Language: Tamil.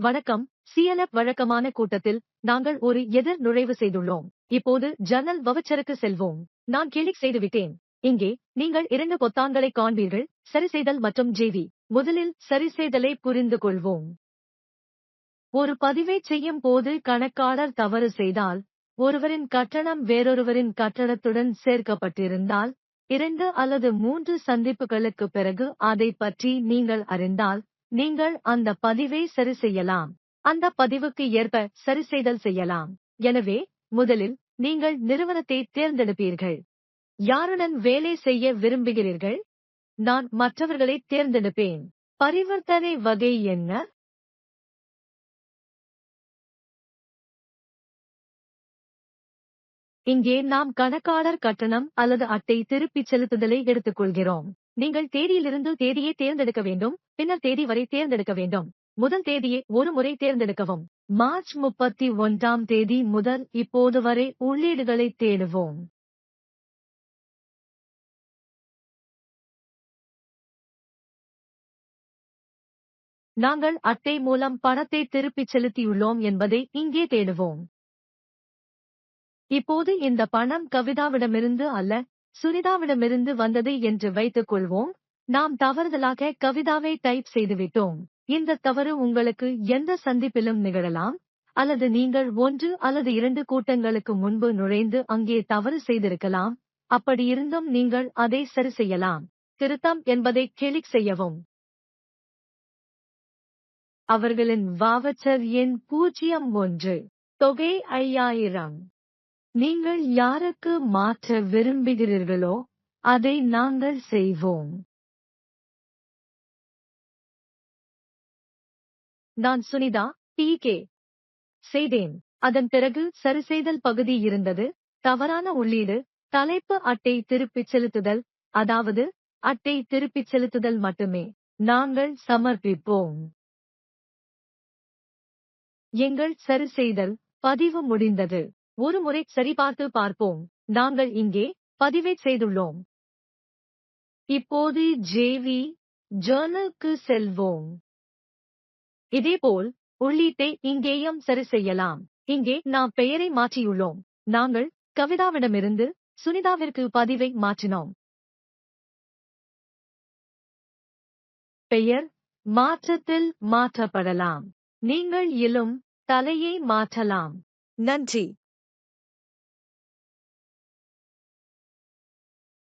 வணக்கம். சிஎல்எஃப் வழக்கமான கூட்டத்தில் நாங்கள் ஒரு எதிர் நுழைவு செய்துள்ளோம். இப்போது ஜர்னல் வவச்சருக்கு செல்வோம். நான் கிளிக் செய்துவிட்டேன். இங்கே நீங்கள் இரண்டு பொத்தான்களை காண்பீர்கள். சரிசெய்தல் மற்றும் ஜேவி முதலில் சரிசெய்தலை புரிந்து கொள்வோம் ஒரு பதிவை செய்யும் போது கணக்காளர் தவறு செய்தால் ஒருவரின் கட்டணம் வேறொருவரின் கட்டணத்துடன் சேர்க்கப்பட்டிருந்தால் இரண்டு அல்லது மூன்று சந்திப்புகளுக்கு பிறகு அதை பற்றி நீங்கள் அறிந்தால் நீங்கள் அந்த பதிவை சரி செய்யலாம். அந்த பதிவுக்கு ஏற்ப சரிசெய்தல் செய்யலாம். எனவே முதலில் நீங்கள் நிறுவனத்தை தேர்ந்தெடுப்பீர்கள். யாருடன் வேலை செய்ய விரும்புகிறீர்கள்? நான் மற்றவர்களை தேர்ந்தெடுப்பேன். பரிவர்த்தனை வகை என்ன? இங்கே நாம் கணக்காளர் கட்டணம் அல்லது அட்டை திருப்பிச் செலுத்துதலை எடுத்துக்கொள்கிறோம். நீங்கள் தேதியிலிருந்து தேதியை தேர்ந்தெடுக்க வேண்டும் பின்னர் தேதி வரை தேர்ந்தெடுக்க வேண்டும். முதல் தேதியை ஒரு முறை தேர்ந்தெடுக்கவும். மார்ச் முப்பத்தி ஒன்றாம் தேதி முதல் இப்போது வரை உள்ளீடுகளை தேடுவோம். நாங்கள் அட்டை மூலம் பணத்தை திருப்பிச் செலுத்தியுள்ளோம் என்பதை இங்கே தேடுவோம். இப்போது இந்த பணம் கவிதாவிடமிருந்து அல்ல சுனிதாவிடமிருந்து வந்தது என்று வைத்துக் கொள்வோம் நாம் தவறுதலாக கவிதாவை டைப் செய்துவிட்டோம். இந்த தவறு உங்களுக்கு எந்த சந்திப்பிலும் நிகழலாம். அல்லது நீங்கள் ஒன்று அல்லது இரண்டு கூட்டங்களுக்கு முன்பு நுழைந்து அங்கே தவறு செய்திருக்கலாம். அப்படியிருந்தும் நீங்கள் அதை சரி செய்யலாம். திருத்தம் என்பதை கிளிக் செய்யவும். அவர்களின் வாவச்சர் எண் பூஜ்ஜியம் ஒன்று. தொகை ஐயாயிரம். நீங்கள் யாருக்கு மாற்ற விரும்புகிறீர்களோ அதை நாங்கள் செய்வோம். நான் சுனிதா பி கே செய்தேன். அதன் பிறகு சரிசெய்தல் பகுதி இருந்தது. தவறான உள்ளீடு தலைப்பு அட்டை திருப்பிச் செலுத்துதல் அதாவது அட்டை திருப்பிச் செலுத்துதல் மட்டுமே. நாங்கள் சமர்ப்பிப்போம். எங்கள் சரிசெய்தல் பதிவு முடிந்தது. ஒரு முறை சரிபார்த்து பார்ப்போம். நாங்கள் இங்கே பதிவை செய்துள்ளோம். இப்போது ஜேவி ஜேர்னலுக்கு செல்வோம். இதேபோல் உள்ளீட்டை இங்கேயும் சரி செய்யலாம். இங்கே நாம் பெயரை மாற்றியுள்ளோம். நாங்கள் கவிதாவிடமிருந்து சுனிதாவிற்கு பதிவை மாற்றினோம். பெயர் மாற்றத்தில் மாற்றப்படலாம். நீங்கள் இலும் தலையை மாற்றலாம். நன்றி.